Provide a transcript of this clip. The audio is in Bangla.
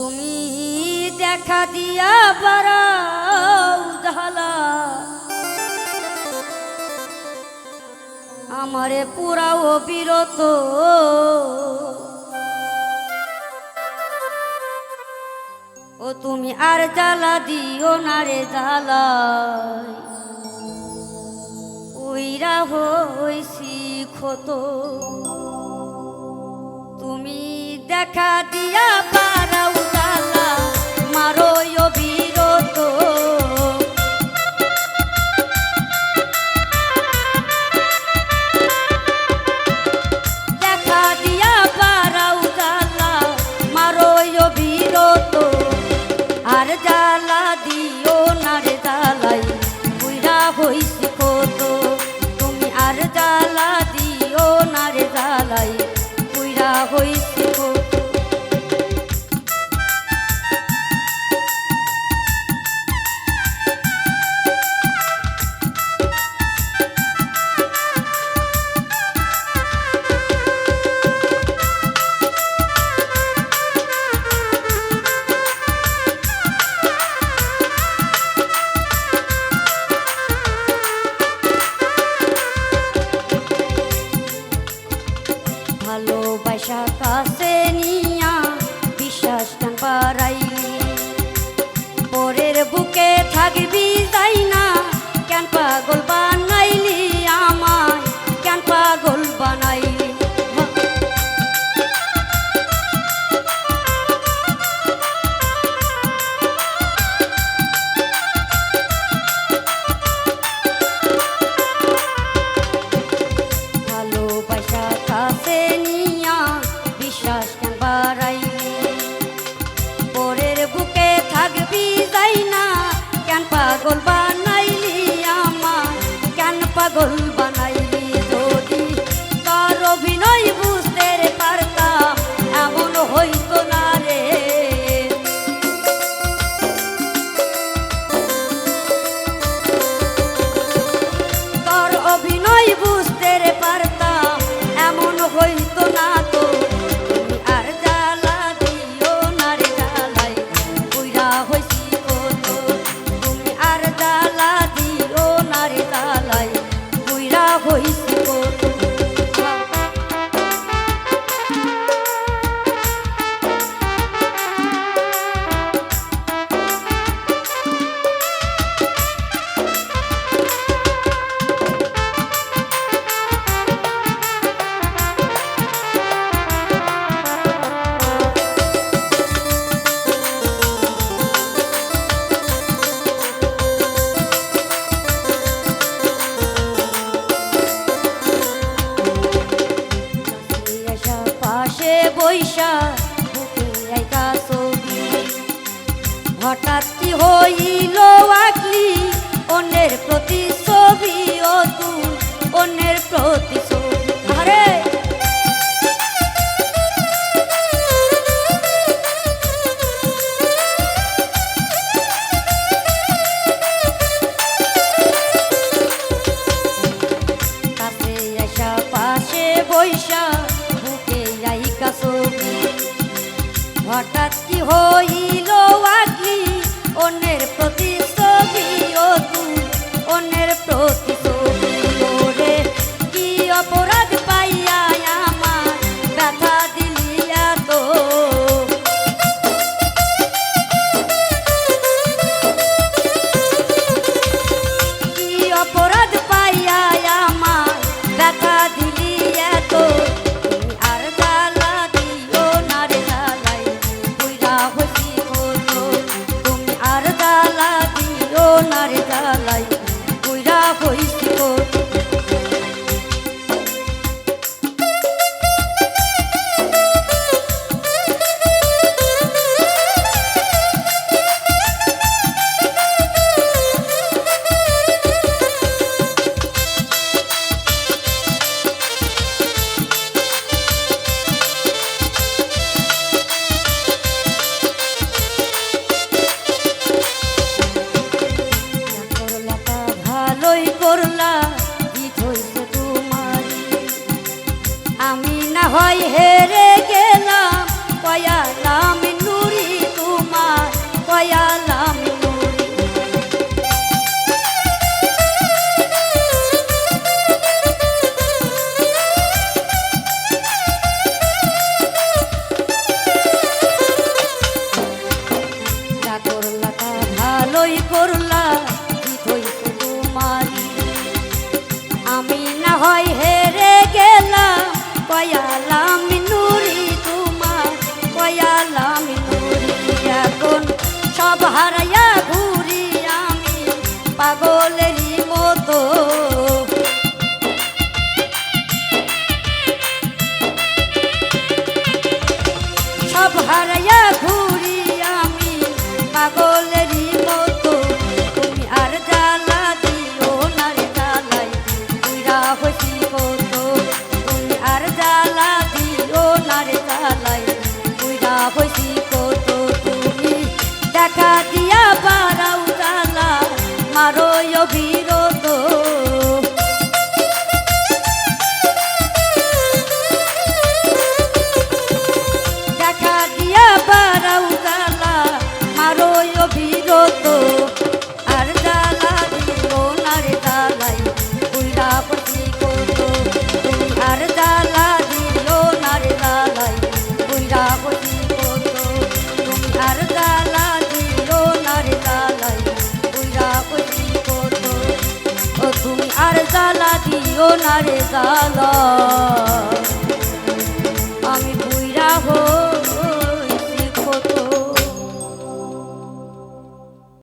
তুমি দেখা দিয়া পারা আমারে পুরাও বিরত। ও তুমি আর জ্বালা দিও না রে জ্বালা উইরা হইছি ক্ষত। তুমি দেখা দি পাগল বৈশা বুকে হঠাৎ কি হইল আঁকলি অন্যের প্রতি ছবি ও অন্যের প্রতি বেদনার জ্বালাই পুরা হইছে হয় হে সব হারাইয়া ঘুরি আমি পাগলেরই মতো। সব হারাইয়া ঘুরি আমি পাগলেরই মতো। তুমি আর জ্বালা দিও না রে জ্বালাই তুইরা হসি কত। তুমি আর জ্বালা দিও না রে জ্বালা দিও না রে জ্বালা।